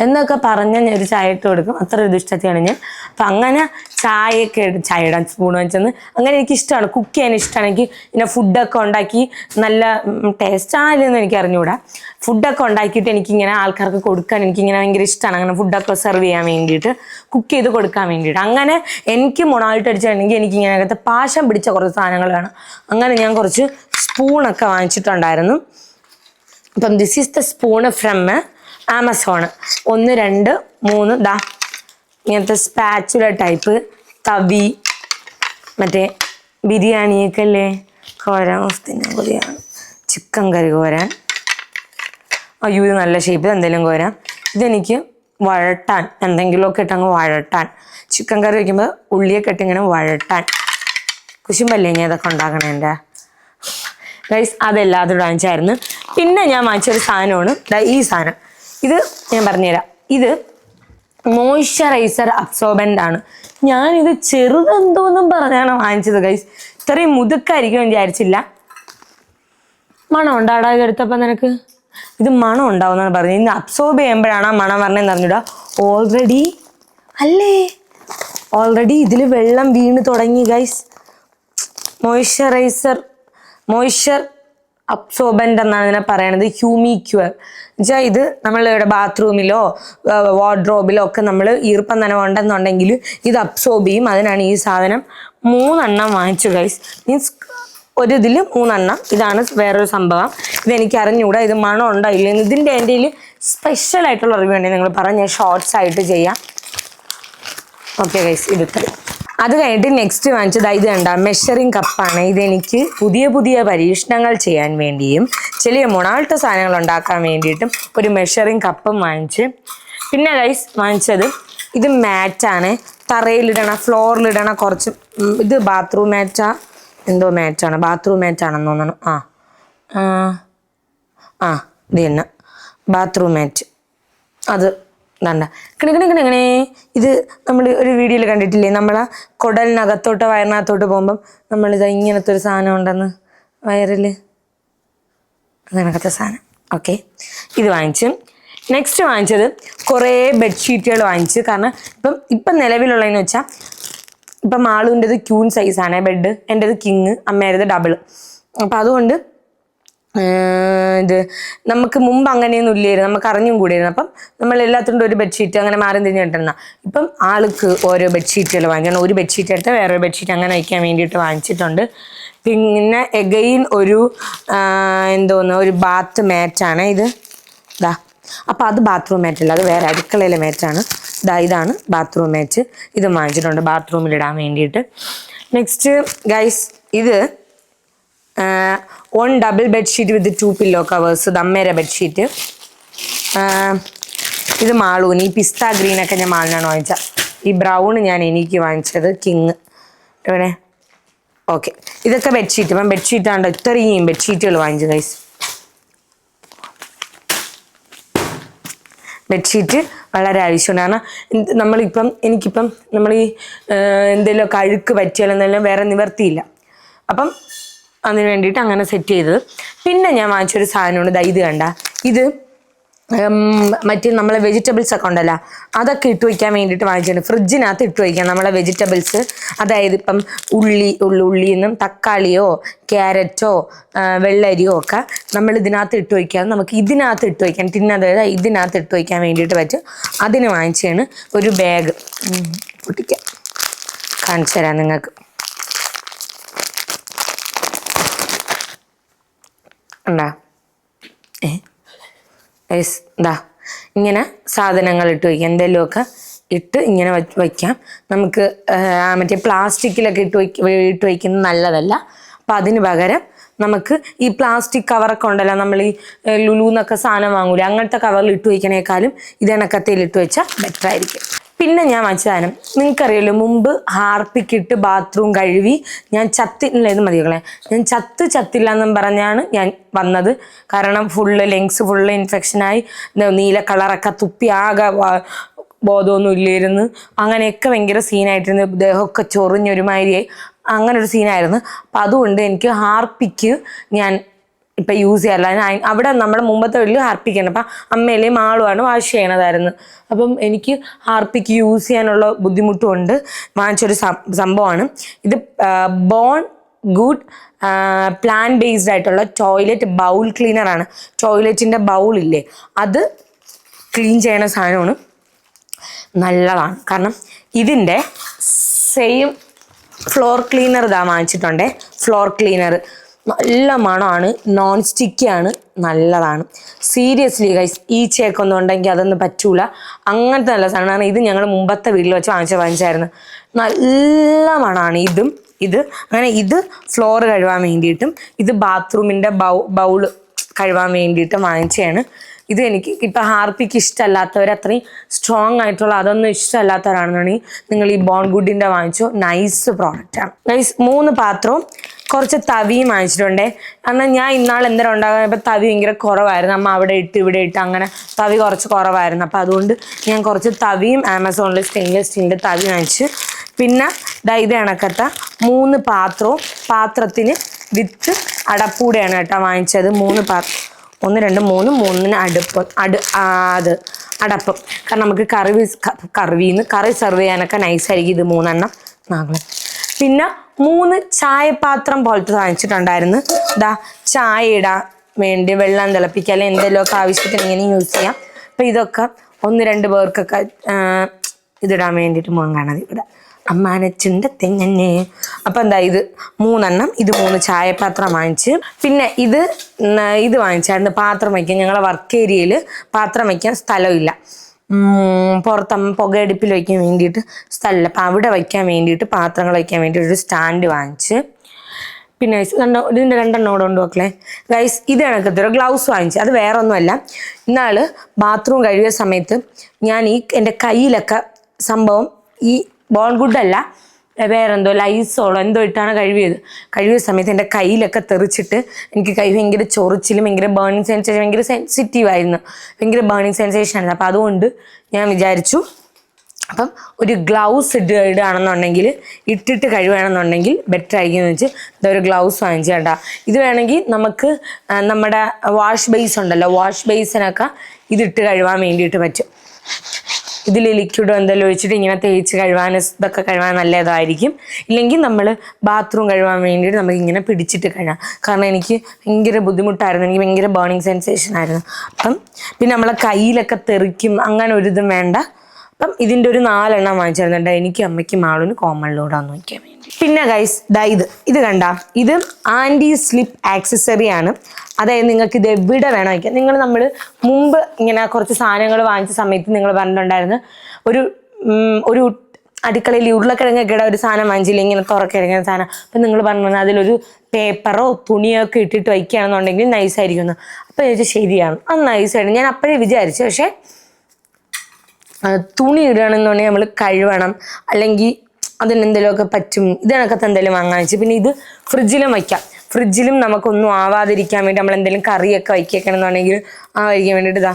എന്നൊക്കെ പറഞ്ഞാൽ ഞാൻ ഒരു ചായ ഇട്ട് കൊടുക്കും. അത്ര ഒരു ഇഷ്ടത്തെയാണ് ഞാൻ. അപ്പൊ അങ്ങനെ ചായയൊക്കെ ചായ ഇടാൻ സ്പൂൺ വെച്ചെന്ന് അങ്ങനെ എനിക്ക് ഇഷ്ടമാണ്. കുക്ക് ചെയ്യാൻ ഇഷ്ടമാണ് എനിക്ക് പിന്നെ ഫുഡൊക്കെ ഉണ്ടാക്കി നല്ല ടേസ്റ്റ് ആയില്ലെന്ന് എനിക്ക് അറിഞ്ഞുകൂടാ. ഫുഡൊക്കെ ഉണ്ടാക്കിയിട്ട് എനിക്കിങ്ങനെ ആൾക്കാർക്ക് കൊടുക്കാൻ എനിക്കിങ്ങനെ ഭയങ്കര ഇഷ്ടമാണ്. അങ്ങനെ ഫുഡൊക്കെ സെർവ് ചെയ്യാൻ വേണ്ടിയിട്ട് കുക്ക് ചെയ്ത് കൊടുക്കാൻ വേണ്ടിയിട്ട്. അങ്ങനെ എനിക്ക് മൊണായിട്ട് അടിച്ചിട്ടുണ്ടെങ്കിൽ എനിക്ക് ഇങ്ങനെ അകത്ത് പാശം പിടിച്ച കുറച്ച് സാധനങ്ങൾ വേണം അങ്ങനെ ഞാൻ കുറച്ച് സ്പൂണൊക്കെ വാങ്ങിച്ചിട്ടുണ്ടായിരുന്നു. അപ്പം this is the spoon from Amazon ഒന്ന് രണ്ട് മൂന്ന് ദാ ഇങ്ങനത്തെ സ്പാച്ചുല ടൈപ്പ് തവി മറ്റേ ബിരിയാണിയൊക്കെ അല്ലേ? കോരാൻ തിന്നാൻ കൊതിയാണ് ചിക്കൻ കറി കോരാൻ. അയ്യോ ഇത് നല്ല ഷേപ്പ് എന്തെങ്കിലും കോരാൻ. ഇതെനിക്ക് വഴട്ടാൻ എന്തെങ്കിലുമൊക്കെ ഇട്ടങ്ങ് വഴട്ടാൻ. ചിക്കൻ കറി വയ്ക്കുമ്പോൾ ഉള്ളിയൊക്കെ ഇട്ടിങ്ങനെ വഴട്ടാൻ. കുശുമ്പല്ലേ ഞാൻ ഇതൊക്കെ ഉണ്ടാക്കണേ എന്റെ ഗൈസ് അതെല്ലാതും വാങ്ങിച്ചായിരുന്നു. പിന്നെ ഞാൻ വാങ്ങിച്ചൊരു സാധനമാണ്. ഈ സാധനം. ഇത് ഞാൻ പറഞ്ഞുതരാം. ഇത് മോയ്സ്ചറൈസർ അബ്സോർബന്റ് ആണ് ഞാനിത് ചെറുതെന്തോന്നും പറഞ്ഞാണ് വാങ്ങിച്ചത് ഗൈസ് ഇത്രയും മുതുക്കായിരിക്കും വിചാരിച്ചില്ല. മണം ഉണ്ടാടാ നിനക്ക്? ഇത് മണം ഉണ്ടാവുമെന്നാണ് പറഞ്ഞത്. ഇന്ന് അബ്സോർബ് ചെയ്യുമ്പോഴാണ് മണം പറഞ്ഞതെന്ന് അറിഞ്ഞൂടാ ഓൾറെഡി അല്ലേ? ഓൾറെഡി ഇതിൽ വെള്ളം വീണ് തുടങ്ങി ഗൈസ് മോയ്സ്ചറൈസർ മോയ്സ്ചർ അബ്സോർബന്റ് എന്നാണ് ഇതിനെ പറയണത്. ഹ്യൂമിക്യുവർ എന്നുവെച്ചാൽ ഇത് നമ്മൾ ഇവിടെ ബാത്റൂമിലോ വാർഡ്രോബിലോ ഒക്കെ നമ്മൾ ഈർപ്പം നനവുണ്ടെന്നുണ്ടെങ്കിൽ ഇത് അബ്സോർബ് ചെയ്യും. അതിനാണ് ഈ സാധനം മൂന്നെണ്ണം വാങ്ങിച്ചു ഗൈസ് മീൻസ് ഒരു ഇതിൽ മൂന്നെണ്ണം. ഇതാണ് വേറൊരു സംഭവം. ഇതെനിക്ക് അറിഞ്ഞുകൂടാ ഇത് മണം ഉണ്ടോ ഇല്ലെന്ന് ഇതിന്റെ എന്റെ സ്പെഷ്യൽ ആയിട്ടുള്ള റിവ്യൂ ഉണ്ടെങ്കിൽ നിങ്ങൾ പറഞ്ഞ് ഞാൻ ഷോർട്സ് ആയിട്ട് ചെയ്യാം. ഓക്കെ ഗൈസ് ഇത് ഇത്രയും അത് കഴിഞ്ഞിട്ട് നെക്സ്റ്റ് വാങ്ങിച്ചത് ഇത് കണ്ട മെഷറിംഗ് കപ്പാണ് ഇതെനിക്ക് പുതിയ പുതിയ പരീക്ഷണങ്ങൾ ചെയ്യാൻ വേണ്ടിയും ചെറിയ മൊണാൾട്ട സാധനങ്ങൾ ഉണ്ടാക്കാൻ വേണ്ടിയിട്ടും ഒരു മെഷറിംഗ് കപ്പും വാങ്ങിച്ച്. പിന്നെ ഗൈസ് വാങ്ങിച്ചത് ഇത് മാറ്റാണ് തറയിലിടണ ഫ്ലോറിലിടണ കുറച്ച് ഇത് ബാത്റൂം മാറ്റാ എന്തോ മാറ്റാണ് ബാത്റൂം മാറ്റാണെന്ന് തോന്നണം ആ, ആ. ഇത് തന്നെ. ബാത്റൂം മാറ്റ് അത് വേണ്ട കിണിക്കണി കിണിങ്ങണി ഇത് നമ്മൾ ഒരു വീഡിയോയിൽ കണ്ടിട്ടില്ലേ? നമ്മളെ കുടലിനകത്തോട്ട് വയറിനകത്തോട്ട് പോകുമ്പം നമ്മളിത് ഇങ്ങനത്തെ ഒരു സാധനം ഉണ്ടെന്ന്. വയറിൽ അങ്ങനത്തെ സാധനം. ഓക്കെ ഇത് വാങ്ങിച്ചു. നെക്സ്റ്റ് വാങ്ങിച്ചത് കുറേ ബെഡ്ഷീറ്റുകൾ വാങ്ങിച്ചു. കാരണം ഇപ്പം ഇപ്പം നിലവിലുള്ളതെന്ന് വെച്ചാൽ ഇപ്പം മാളുവിന്റെത് ക്യൂൺ സൈസാണ് ബെഡ് എന്റെത് കിങ് അമ്മേരത് ഡബിൾ അപ്പം അതുകൊണ്ട് ഇത് നമുക്ക് മുമ്പ് അങ്ങനെയൊന്നും ഇല്ലായിരുന്നു. നമുക്ക് അറിഞ്ഞും കൂടിയായിരുന്നു. അപ്പം നമ്മൾ എല്ലാത്തിന്റെ ഒരു ബെഡ്ഷീറ്റ് അങ്ങനെ മാറി തിരിഞ്ഞ് കിട്ടുന്ന ഇപ്പം ആൾക്ക് ഓരോ ബെഡ്ഷീറ്റുകൾ വാങ്ങിക്കണം ഒരു ബെഡ്ഷീറ്റ് എടുത്ത് വേറൊരു ബെഡ്ഷീറ്റ് അങ്ങനെ വയ്ക്കാൻ വേണ്ടിയിട്ട് വാങ്ങിച്ചിട്ടുണ്ട്. പിന്നെ എഗെയിൻ ഒരു എന്തോന്ന് ഒരു ബാത്ത് മാറ്റാണ് ഇത്. ഇതാ അപ്പോൾ അത് ബാത്റൂം മാറ്റല്ല അത് വേറെ അടുക്കളയിലെ മാറ്റാണ് ഇതാ ഇതാണ് ബാത്റൂം മാറ്റ് ഇത് വാങ്ങിച്ചിട്ടുണ്ട്. ബാത്റൂമിലിടാൻ വേണ്ടിയിട്ട്. നെക്സ്റ്റ് ഗൈസ് ഇത് one double bedsheet with two pillow covers ദമ്മേര bedsheet ഇത് മാളൂന്. ഈ പിസ്ത ഗ്രീനൊക്കെ ഞാൻ മാളിനാണ് വാങ്ങിച്ചത് ഈ ബ്രൗൺ ഞാൻ എനിക്ക് വാങ്ങിച്ചത് കിങ് ഇവിടെ ഓക്കെ ഇതൊക്കെ ബെഡ്ഷീറ്റ് ഇപ്പം ബെഡ്ഷീറ്റ് ആണ്ട് ഇത്രയും ബെഡ്ഷീറ്റുകൾ വാങ്ങിച്ചു ഗൈസ് ബെഡ്ഷീറ്റ് വളരെ ആവശ്യമുണ്ട് കാരണം നമ്മളിപ്പം എനിക്കിപ്പം നമ്മൾ ഈ എന്തെങ്കിലുമൊക്കെ അഴുക്ക് പറ്റിയാലെന്നെല്ലാം വേറെ നിവർത്തിയില്ല. അപ്പം അതിന് വേണ്ടിയിട്ട് അങ്ങനെ സെറ്റ് ചെയ്തത്. പിന്നെ ഞാൻ വാങ്ങിച്ചൊരു സാധനമാണ് ദാ ഇത് കണ്ട. ഇത് മറ്റേ നമ്മളെ വെജിറ്റബിൾസ് ഒക്കെ ഉണ്ടല്ലോ. അതൊക്കെ ഇട്ട് വയ്ക്കാൻ വേണ്ടിയിട്ട് വാങ്ങിച്ചിട്ടുണ്ട് ഫ്രിഡ്ജിനകത്ത് ഇട്ട് വയ്ക്കാം. നമ്മളെ വെജിറ്റബിൾസ് അതായത് ഇപ്പം ഉള്ളി ഉള്ളി ഉള്ളിയിൽ നിന്നും തക്കാളിയോ ക്യാരറ്റോ വെള്ളരിയോ ഒക്കെ നമ്മൾ ഇതിനകത്ത് ഇട്ട് വയ്ക്കാം. നമുക്ക് ഇതിനകത്ത് ഇട്ട് വയ്ക്കാം. ടിന്ന് അതായത് ഇതിനകത്ത് ഇട്ട് വയ്ക്കാൻ വേണ്ടിയിട്ട് പറ്റും. അതിന് വാങ്ങിച്ചാണ് ഒരു ബാഗ് പൊട്ടിക്കാം. കാണിച്ചു തരാം നിങ്ങൾക്ക്. ഉണ്ടാ ഏ? ഗൈസ് ഇതാ ഇങ്ങനെ സാധനങ്ങൾ ഇട്ട് വയ്ക്കാം. എന്തെങ്കിലുമൊക്കെ ഇട്ട് ഇങ്ങനെ വയ്ക്കാം. നമുക്ക് മറ്റേ പ്ലാസ്റ്റിക്കിലൊക്കെ ഇട്ട് വയ്ക്ക ഇട്ട് വയ്ക്കുന്നത് നല്ലതല്ല. അപ്പം അതിന് പകരം നമുക്ക് ഈ പ്ലാസ്റ്റിക് കവറൊക്കെ ഉണ്ടല്ലോ നമ്മൾ ഈ ലുലു എന്നൊക്കെ സാധനം വാങ്ങൂല അങ്ങനത്തെ കവറിൽ ഇട്ട് വയ്ക്കണേക്കാളും ഇതെണ്ണക്കത്തയിൽ ഇട്ട് വെച്ചാൽ ബെറ്റർ ആയിരിക്കും. പിന്നെ ഞാൻ സാധനം. നിങ്ങൾക്കറിയാലോ മുമ്പ് ഹാർപ്പിക്കിട്ട് ബാത്റൂം കഴുകി ഞാൻ ചത്തില്ല ഇത് മതികളെ ഞാൻ ചത്ത് ചത്തില്ല എന്നും പറഞ്ഞാണ് ഞാൻ വന്നത്. കാരണം ഫുള്ള് ലെങ്സ് ഫുള്ള് ഇൻഫെക്ഷനായി നീല കളറൊക്കെ തുപ്പി ആകെ ബോധമൊന്നും ഇല്ലായിരുന്നു. അങ്ങനെയൊക്കെ ഭയങ്കര സീനായിട്ടിരുന്നു ദേഹമൊക്കെ ചൊറിഞ്ഞൊരുമാതിരിയായി. അങ്ങനെ ഒരു സീനായിരുന്നു അപ്പം അതുകൊണ്ട് എനിക്ക് ഹാർപ്പിക്ക് ഞാൻ ഇപ്പം യൂസ് ചെയ്യാറില്ല. അവിടെ നമ്മുടെ മുമ്പത്തെ വീട്ടിൽ ഹാർപ്പിക്കാണ് അപ്പം അമ്മയിലെയും ആളുമാണ് വാഷ് ചെയ്യണതായിരുന്നു. അപ്പം എനിക്ക് ഹാർപ്പിക്ക് യൂസ് ചെയ്യാനുള്ള ബുദ്ധിമുട്ടും ഉണ്ട്. വാങ്ങിച്ചൊരു സംഭവമാണ്. ഇത് ബോൺ ഗുഡ് പ്ലാൻ ബേസ്ഡ് ആയിട്ടുള്ള ടോയ്ലറ്റ് ബൗൾ ക്ലീനറാണ് ടോയ്ലറ്റിന്റെ ഇല്ലേ? അത് ക്ലീൻ ചെയ്യണ സാധനമാണ്. നല്ലതാണ്. കാരണം ഇതിന്റെ സെയിം ഫ്ലോർ ക്ലീനർ ഇതാ വാങ്ങിച്ചിട്ടുണ്ടേ. ഫ്ലോർ ക്ലീനർ നല്ല മണമാണ്. നോൺ സ്റ്റിക്കിയാണ് നല്ലതാണ്. സീരിയസ്ലി ഗൈസ് ഈ ചേക്കൊന്നും ഉണ്ടെങ്കിൽ അതൊന്നും പറ്റൂല. അങ്ങനത്തെ നല്ല സാധനമാണ്. ഇത് ഞങ്ങൾ മുമ്പത്തെ വീട്ടിൽ വെച്ച് വാങ്ങിച്ച വാങ്ങിച്ചായിരുന്നു നല്ല മണമാണ് ഇതും. ഇത് അങ്ങനെ ഇത് ഫ്ലോർ കഴുകാൻ വേണ്ടിയിട്ടും ഇത് ബാത്റൂമിന്റെ ബൗ ബൗൾ കഴുകാൻ വേണ്ടിയിട്ടും വാങ്ങിച്ചതാണ്. ഇത് എനിക്ക് ഇപ്പം ഹാർപ്പിക്ക് ഇഷ്ടമല്ലാത്തവർ അത്രയും സ്ട്രോങ് ആയിട്ടുള്ള അതൊന്നും ഇഷ്ടമല്ലാത്തവരാണെന്നുണ്ടെങ്കിൽ നിങ്ങൾ ഈ ബോൺ ഗുഡിന്റെ വാങ്ങിച്ചു. നൈസ് പ്രോഡക്റ്റാണ് നൈസ് മൂന്ന് പാത്രവും കുറച്ച് തവിയും വാങ്ങിച്ചിട്ടുണ്ട്. കാരണം ഞാൻ ഇന്നാൾ എന്തെങ്കിലും ഉണ്ടാകാൻ ഇപ്പം തവി ഭയങ്കര കുറവായിരുന്നു. അമ്മ അവിടെ ഇട്ട് ഇവിടെ ഇട്ട് അങ്ങനെ തവി കുറച്ച് കുറവായിരുന്നു. അപ്പം അതുകൊണ്ട് ഞാൻ കുറച്ച് തവിയും ആമസോണിൽ സ്റ്റെയിൻലെസ് സ്റ്റീലിന്റെ തവി വാങ്ങിച്ചു. പിന്നെ ദാ അണക്കത്ത മൂന്ന് പാത്രവും പാത്രത്തിന് വിത്ത് അടപ്പൂടെയാണ് കേട്ടോ വാങ്ങിച്ചത്. മൂന്ന് പാത്രം. ഒന്ന് രണ്ട് മൂന്ന് മൂന്നിന് അടുപ്പ് അടു അത് അടപ്പം. കാരണം നമുക്ക് കറി കറിവിന്ന് കറി സെർവ് ചെയ്യാനൊക്കെ നൈസായിരിക്കും ഇത് മൂന്നെണ്ണം. നാളെ പിന്നെ മൂന്ന് ചായപാത്രം പോലത്തെ വാങ്ങിച്ചിട്ടുണ്ടായിരുന്നു ഇതാ ചായ ഇടാൻ വേണ്ടി വെള്ളം തിളപ്പിക്കുക അല്ലെങ്കിൽ എന്തെങ്കിലുമൊക്കെ ആവശ്യത്തിന് ഇങ്ങനെ യൂസ് ചെയ്യാം. അപ്പം ഇതൊക്കെ ഒന്ന് രണ്ട് പേർക്കൊക്കെ ഇതിടാൻ വേണ്ടിയിട്ട് വാങ്ങാണത് ഇവിടെ അമ്മാനച്ചുണ്ട തെങ്ങനെ അപ്പം എന്താ ഇത്? മൂന്നെണ്ണം. ഇത് മൂന്ന് ചായപാത്രം വാങ്ങിച്ച്. പിന്നെ ഇത് ഇത് വാങ്ങിച്ചായിരുന്നു പാത്രം വയ്ക്കാൻ. ഞങ്ങളെ വർക്ക് ഏരിയയിൽ പാത്രം വയ്ക്കാൻ സ്ഥലമില്ല. പുറത്തമ്മ പുകയടുപ്പിൽ വയ്ക്കാൻ വേണ്ടിയിട്ട് സ്ഥലമില്ല. അപ്പം അവിടെ വയ്ക്കാൻ വേണ്ടിയിട്ട് പാത്രങ്ങൾ വയ്ക്കാൻ വേണ്ടി ഒരു സ്റ്റാൻഡ് വാങ്ങിച്ച്. പിന്നെ ഗൈസ് കണ്ടോ? ഇതിന്റെ രണ്ടെണ്ണം കൂടെ ഉണ്ട് മക്കളെ. ഗൈസ് ഇത് കണക്കത്തെ ഒരു ഗ്ലൗസ് വാങ്ങിച്ചു. അത് വേറെ ഒന്നുമല്ല ഇന്നാൾ ബാത്റൂം കഴിയുന്ന സമയത്ത് ഞാൻ ഈ എന്റെ കയ്യിലൊക്കെ സംഭവം ഈ ബോൺ ഗുഡ് അല്ല. വേറെന്തോ ലൈസോളോ എന്തോ ഇട്ടാണ് കഴുകിയത്. കഴുകിയ സമയത്ത് എന്റെ കയ്യിലൊക്കെ തെറിച്ചിട്ട് എനിക്ക് കൈ ഭയങ്കര ചൊറിച്ചിലും ഭയങ്കര ബേണിങ് സെൻസേഷൻ ഭയങ്കര സെൻസിറ്റീവ് ആയിരുന്നു. ഭയങ്കര ബേണിങ് സെൻസേഷൻ ആയിരുന്നു. അപ്പോൾ അതുകൊണ്ട് ഞാൻ വിചാരിച്ചു അപ്പം ഒരു ഗ്ലൗസ് ഇട്ട് ഇടുകയാണെന്നുണ്ടെങ്കിൽ ഇട്ടിട്ട് കഴിയുകയാണെന്നുണ്ടെങ്കിൽ ബെറ്റർ ആയിരിക്കും എന്ന് എന്താ ഒരു ഗ്ലൗസ് വാങ്ങിച്ചു ഇത് വേണമെങ്കിൽ നമുക്ക് നമ്മുടെ വാഷ് ബേസ് ഉണ്ടല്ലോ വാഷ് ബേസിനൊക്കെ ഇതിട്ട് കഴുകാൻ വേണ്ടിയിട്ട് പറ്റും. ഇതിൽ ലിക്വിഡോ എന്തെങ്കിലും ഒഴിച്ചിട്ട് ഇങ്ങനെ തേച്ച് കഴുകാൻ ഇതൊക്കെ കഴുകാൻ നല്ലതായിരിക്കും. ഇല്ലെങ്കിൽ നമ്മൾ ബാത്റൂം കഴുകാൻ വേണ്ടിയിട്ട് നമുക്ക് ഇങ്ങനെ പിടിച്ചിട്ട് കഴുകാം. കാരണം എനിക്ക് ഭയങ്കര ബുദ്ധിമുട്ടായിരുന്നു. എനിക്ക് ഭയങ്കര ബേണിങ് സെൻസേഷൻ ആയിരുന്നു. അപ്പം പിന്നെ നമ്മളെ കയ്യിലൊക്കെ തെറിക്കും അങ്ങനെ ഒരിതും വേണ്ട. അപ്പം ഇതിന്റെ ഒരു നാലെണ്ണം വാങ്ങിച്ചിരുന്നുണ്ട്. എനിക്ക് അമ്മയ്ക്കും ആളിന് കോമൺ ലോഡാന്ന് നോക്കിയാൽ വേണ്ടി. പിന്നെ ഗൈസ് ദാ ഇത്. ഇത് കണ്ട ഇത് ആന്റി സ്ലിപ്പ് ആക്സസറി ആണ്. അതായത് നിങ്ങൾക്ക് ഇത് എവിടെ വേണം വയ്ക്കാം. നിങ്ങൾ നമ്മൾ മുമ്പ് ഇങ്ങനെ കുറച്ച് സാധനങ്ങൾ വാങ്ങിച്ച സമയത്ത് നിങ്ങൾ പറഞ്ഞിട്ടുണ്ടായിരുന്നു ഒരു ഒരു അടുക്കളയിൽ ഉരുളക്കിഴങ്ങൊക്കെ ഇടാൻ ഒരു സാധനം വാങ്ങിച്ചില്ല ഇങ്ങനെ തുറക്കിഴങ്ങുന്ന സാധനം. അപ്പം നിങ്ങൾ പറഞ്ഞു അതിലൊരു പേപ്പറോ തുണിയോ ഒക്കെ ഇട്ടിട്ട് വയ്ക്കുകയാണെന്നുണ്ടെങ്കിൽ നൈസായിരിക്കുന്നു അപ്പം ചോദിച്ചാൽ ശരിയാണ്. അത് നൈസായിട്ട് ഞാൻ അപ്പോഴേ വിചാരിച്ചു. പക്ഷേ തുണി ഇടുകയാണെന്നുണ്ടെങ്കിൽ നമ്മൾ കഴുകണം അല്ലെങ്കിൽ അതിന് എന്തെങ്കിലുമൊക്കെ പറ്റും. ഇതിനകത്ത് എന്തെങ്കിലും വാങ്ങാൻ വെച്ച് പിന്നെ ഇത് ഫ്രിഡ്ജിലും വയ്ക്കാം. ഫ്രിഡ്ജിലും നമുക്കൊന്നും ആവാതിരിക്കാൻ വേണ്ടി നമ്മൾ എന്തെങ്കിലും കറിയൊക്കെ വയ്ക്കണമെന്നുണ്ടെങ്കിൽ ആവാതിരിക്കാൻ വേണ്ടിയിട്ട് ഇതാ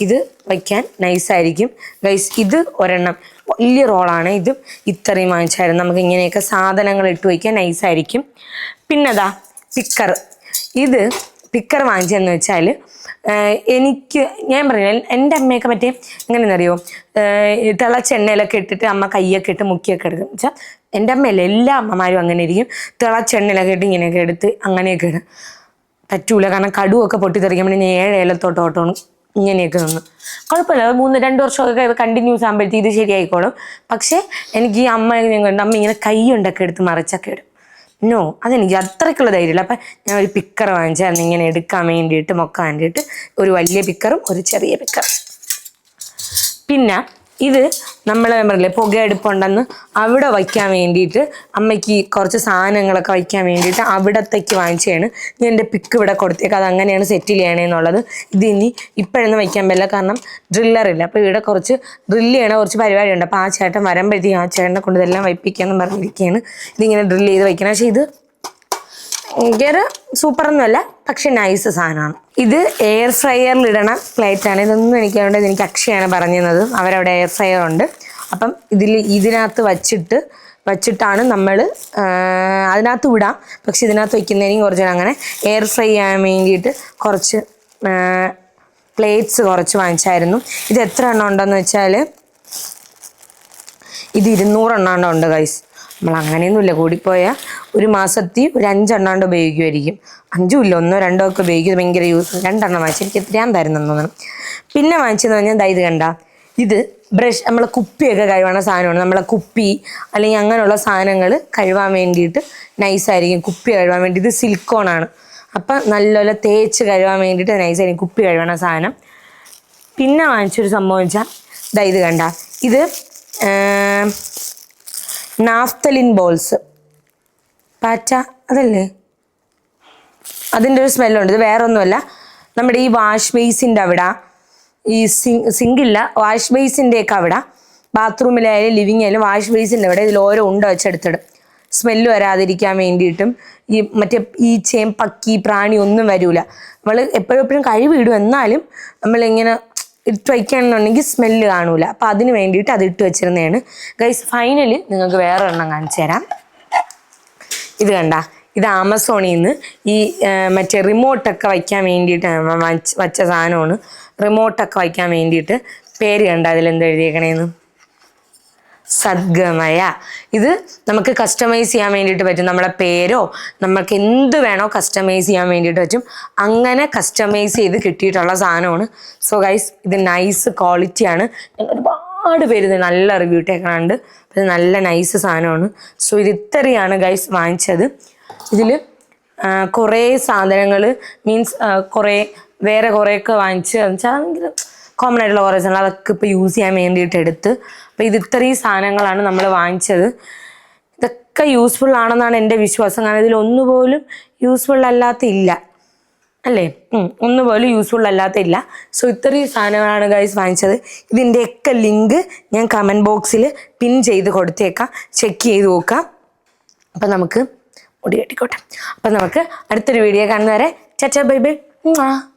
ഇത് വയ്ക്കാൻ നൈസായിരിക്കും ഗൈസ് ഇത് ഒരെണ്ണം. വലിയ റോളാണ് ഇത് ഇത്രയും വാങ്ങിച്ചായിരുന്നു. നമുക്ക് ഇങ്ങനെയൊക്കെ സാധനങ്ങൾ ഇട്ട് വയ്ക്കാൻ നൈസായിരിക്കും പിന്നെതാ പിക്കർ ഇത് പിക്കർ വാങ്ങിച്ചതെന്ന് വെച്ചാൽ എനിക്ക് ഞാൻ പറഞ്ഞില്ല എന്റെ അമ്മയൊക്കെ പറ്റി എങ്ങനെയെന്നറിയോ തിളച്ച എണ്ണയിലൊക്കെ ഇട്ടിട്ട് അമ്മ കയ്യൊക്കെ ഇട്ട് മുക്കിയൊക്കെ എടുക്കും. വെച്ചാൽ എന്റെ അമ്മയല്ല എല്ലാ അമ്മമാരും അങ്ങനെ ഇരിക്കും. തിളച്ച എണ്ണയിലൊക്കെ ഇട്ട് ഇങ്ങനെയൊക്കെ എടുത്ത് അങ്ങനെയൊക്കെ ഇടും. പറ്റൂല കാരണം കടുവൊക്കെ പൊട്ടിത്തെറിക്കാൻ ഞാൻ ഏഴ് ഏലത്തോട്ട് ഓട്ടോണം. ഇങ്ങനെയൊക്കെ നിന്ന്. കുഴപ്പമില്ല മൂന്ന് രണ്ട് വർഷമൊക്കെ കണ്ടിന്യൂസ് ആകുമ്പോഴത്തേക്ക് ഇത് ശരിയായിക്കോളും. പക്ഷേ എനിക്ക് ഈ അമ്മ അമ്മ ഇങ്ങനെ കൈ കൊണ്ടൊക്കെ എടുത്ത് മറിച്ചൊക്കെ ഇടും. നോ അതെനിക്ക് അത്രയ്ക്കുള്ള ധൈര്യമില്ല. അപ്പം ഞാൻ ഒരു പിക്കർ വാങ്ങിച്ചായിരുന്നു ഇങ്ങനെ എടുക്കാൻ വേണ്ടിയിട്ട് മൊക്കാൻ വേണ്ടിയിട്ട് ഒരു വലിയ പിക്കറും ഒരു ചെറിയ പിക്കറും പിന്നെ ഇത് നമ്മളെ പറഞ്ഞില്ലേ പുകയെടുപ്പുണ്ടെന്ന് അവിടെ വയ്ക്കാൻ വേണ്ടിയിട്ട് അമ്മയ്ക്ക് കുറച്ച് സാധനങ്ങളൊക്കെ വയ്ക്കാൻ വേണ്ടിയിട്ട് അവിടത്തേക്ക് വാങ്ങിച്ചാണ് ഞാൻ എന്റെ പിക്ക് ഇവിടെ കൊടുത്തേക്ക് അത് അങ്ങനെയാണ് സെറ്റിൽ ചെയ്യണേന്നുള്ളത് ഇത് ഇനി ഇപ്പോഴൊന്നും വയ്ക്കാൻ പറ്റില്ല കാരണം ഡ്രില്ലറില്ല അപ്പോൾ ഇവിടെ കുറച്ച് ഡ്രില്ല് ചെയ്യണ കുറച്ച് പരിപാടിയുണ്ട്. അപ്പോൾ ആ ചേട്ടൻ വരുമ്പോഴത്തേക്കും ആ ചേട്ടനെ കൊണ്ട് ഇതെല്ലാം വയ്പ്പിക്കാമെന്ന് പറഞ്ഞിരിക്കുകയാണ് ഇതിങ്ങനെ ഡ്രില്ല് ചെയ്ത് വയ്ക്കണം. പക്ഷേ ഇത് ഭയങ്കര സൂപ്പറൊന്നുമല്ല പക്ഷെ നൈസ് സാധനമാണ്. ഇത് എയർ ഫ്രയറിൽ ഇടണ പ്ലേറ്റ് ആണ്. ഇതൊന്നും എനിക്ക് അതുകൊണ്ട് എനിക്ക് അക്ഷയാണ് പറഞ്ഞത് അവരവിടെ എയർ ഫ്രയർ ഉണ്ട്. അപ്പം ഇതിൽ ഇതിനകത്ത് വച്ചിട്ട് വച്ചിട്ടാണ് നമ്മൾ അതിനകത്ത് വിടാം. പക്ഷെ ഇതിനകത്ത് വയ്ക്കുന്നതിനും കുറച്ച് അങ്ങനെ എയർ ഫ്രൈ ചെയ്യാൻ വേണ്ടിയിട്ട് കുറച്ച് പ്ലേറ്റ്സ് കുറച്ച് വാങ്ങിച്ചായിരുന്നു. ഇത് എത്ര എണ്ണം ഉണ്ടെന്ന് വെച്ചാൽ ഇത് ഇരുന്നൂറെണ്ണാണ്ട് ഉണ്ട് ഗൈസ് നമ്മൾ അങ്ങനെയൊന്നുമില്ല കൂടിപ്പോയാൽ ഒരു മാസത്തിൽ ഒരു അഞ്ചെണ്ണാണ്ട് ഉപയോഗിക്കുമായിരിക്കും. അഞ്ചും ഇല്ല ഒന്നോ രണ്ടോ ഒക്കെ ഉപയോഗിക്കുന്നത് ഭയങ്കര യൂസ് രണ്ടെണ്ണം വാങ്ങിച്ചു എനിക്ക് എത്രയാൻ തരുന്നെന്ന് തോന്നണം. പിന്നെ വാങ്ങിച്ചെന്ന് പറഞ്ഞാൽ ദാ ഇത് കണ്ട. ഇത് ബ്രഷ് നമ്മളെ കുപ്പിയൊക്കെ കഴുകണ സാധനമാണ്. നമ്മളെ കുപ്പി അല്ലെങ്കിൽ അങ്ങനെയുള്ള സാധനങ്ങൾ കഴുകാൻ വേണ്ടിയിട്ട് നൈസായിരിക്കും കുപ്പി കഴുകാൻ വേണ്ടി. ഇത് സിലിക്കോണാണ് അപ്പം നല്ലപോലെ തേച്ച് കഴുകാൻ വേണ്ടിയിട്ട് നൈസായിരിക്കും കുപ്പി കഴുകണ സാധനം. പിന്നെ വാങ്ങിച്ചൊരു സംഭവം വെച്ചാൽ ഇതാ ഇത് കണ്ട. ഇത് നാഫ്തലിൻ ബോൾസ്. പാറ്റ അതല്ലേ? അതിന്റെ ഒരു സ്മെല്ലുണ്ട്. ഇത് വേറെ ഒന്നുമല്ല നമ്മുടെ ഈ വാഷ് ബേസിന്റെ അവിടെ. ഈ സിങ്ക് സിങ്കില്ല വാഷ് ബേസിന്റെ ഒക്കെ അവിടെ ബാത്റൂമിലായാലും ലിവിങ് ആയാലും വാഷ് ബേസിന്റെ അവിടെ. ഇതിൽ ഓരോ ഉണ്ട വെച്ചെടുത്തിടും. സ്മെല്ല് വരാതിരിക്കാൻ വേണ്ടിയിട്ടും ഈ മറ്റേ ഈച്ചയും പക്കി പ്രാണി ഒന്നും വരില്ല നമ്മൾ എപ്പോഴും എപ്പോഴും കഴിവിടും എന്നാലും നമ്മളിങ്ങനെ ഇട്ട് വയ്ക്കുകയാണെന്നുണ്ടെങ്കിൽ സ്മെല്ല് കാണൂല. അപ്പം അതിന് വേണ്ടിയിട്ട് അത് ഇട്ട് വെച്ചിരുന്നതാണ്. ഗൈസ് ഫൈനലി നിങ്ങൾക്ക് വേറെ എണ്ണം കാണിച്ചു തരാം. ഇത് കണ്ട ഇത് ആമസോണിൽ നിന്ന് ഈ മറ്റേ റിമോട്ടൊക്കെ വയ്ക്കാൻ വേണ്ടിയിട്ട് വച്ച സാധനമാണ്. റിമോട്ടൊക്കെ വയ്ക്കാൻ വേണ്ടിയിട്ട് പേര് കണ്ട അതിലെന്ത് എഴുതിയേക്കണേന്ന്? സദ്ഗമയ. ഇത് നമുക്ക് കസ്റ്റമൈസ് ചെയ്യാൻ വേണ്ടിയിട്ട് പറ്റും. നമ്മളെ പേരോ നമുക്ക് എന്ത് വേണോ കസ്റ്റമൈസ് ചെയ്യാൻ വേണ്ടിയിട്ട് പറ്റും. അങ്ങനെ കസ്റ്റമൈസ് ചെയ്ത് കിട്ടിയിട്ടുള്ള സാധനമാണ്. സോ ഗൈസ് ഇത് നൈസ് ക്വാളിറ്റിയാണ് ഞാൻ ഒരുപാട് പേര് ഇത് നല്ല റിവ്യൂ ഇട്ടേക്കണുണ്ട്. ഇത് നല്ല നൈസ് സാധനമാണ്. സോ ഇത് ഇത്രയാണ് ഗൈസ് വാങ്ങിച്ചത്. ഇതിൽ കുറേ സാധനങ്ങൾ മീൻസ് കുറേ വേറെ കുറേയൊക്കെ വാങ്ങിച്ച് വെച്ചാൽ കോമൺ ആയിട്ടുള്ള കുറേ സാധനങ്ങൾ അതൊക്കെ ഇപ്പോൾ യൂസ് ചെയ്യാൻ വേണ്ടിയിട്ട് എടുത്ത്. അപ്പോൾ ഇത് ഇത്രയും സാധനങ്ങളാണ് നമ്മൾ വാങ്ങിച്ചത്. ഇതൊക്കെ യൂസ്ഫുൾ ആണെന്നാണ് എന്റെ വിശ്വാസം. കാരണം ഇതിലൊന്നുപോലും യൂസ്ഫുൾ അല്ലാത്ത ഇല്ല. അല്ലേ? ഉം, ഒന്നുപോലും യൂസ്ഫുൾ അല്ലാത്ത ഇല്ല സോ ഇത്രയും സാധനങ്ങളാണ് ഗൈസ് വാങ്ങിച്ചത്. ഇതിന്റെയൊക്കെ ലിങ്ക് ഞാൻ കമന്റ് ബോക്സിൽ പിൻ ചെയ്ത് കൊടുത്തേക്കാം. ചെക്ക് ചെയ്ത് നോക്കാം. അപ്പം നമുക്ക് മുടി കെട്ടിക്കോട്ടെ അപ്പം നമുക്ക് അടുത്തൊരു വീഡിയോ കാണുന്നവരെ ചച്ച ബൈ ബൈ